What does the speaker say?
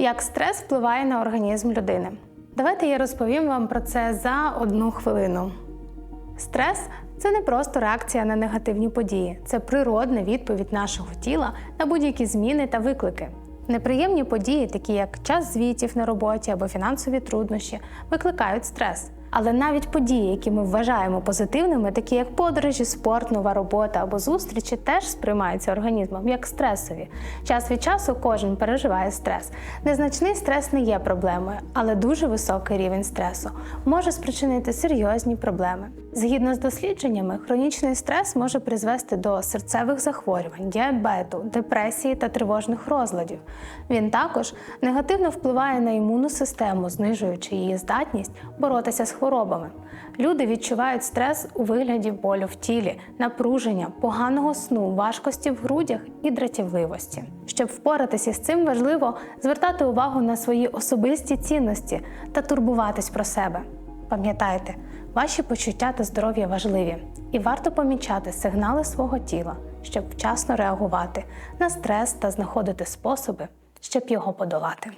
Як стрес впливає на організм людини? Давайте я розповім вам про це за одну хвилину. Стрес це не просто реакція на негативні події, це природна відповідь нашого тіла на будь-які зміни та виклики. Неприємні події, такі як час звітів на роботі або фінансові труднощі, викликають стрес. Але навіть події, які ми вважаємо позитивними, такі як подорожі, спорт, нова робота або зустрічі, теж сприймаються організмом як стресові. Час від часу кожен переживає стрес. Незначний стрес не є проблемою, але дуже високий рівень стресу може спричинити серйозні проблеми. Згідно з дослідженнями, хронічний стрес може призвести до серцевих захворювань, діабету, депресії та тривожних розладів. Він також негативно впливає на імунну систему, знижуючи її здатність боротися з хворобами. Люди відчувають стрес у вигляді болю в тілі, напруження, поганого сну, важкості в грудях і дратівливості. Щоб впоратися з цим, важливо звертати увагу на свої особисті цінності та турбуватись про себе. Пам'ятайте, ваші почуття та здоров'я важливі, і варто помічати сигнали свого тіла, щоб вчасно реагувати на стрес та знаходити способи, щоб його подолати.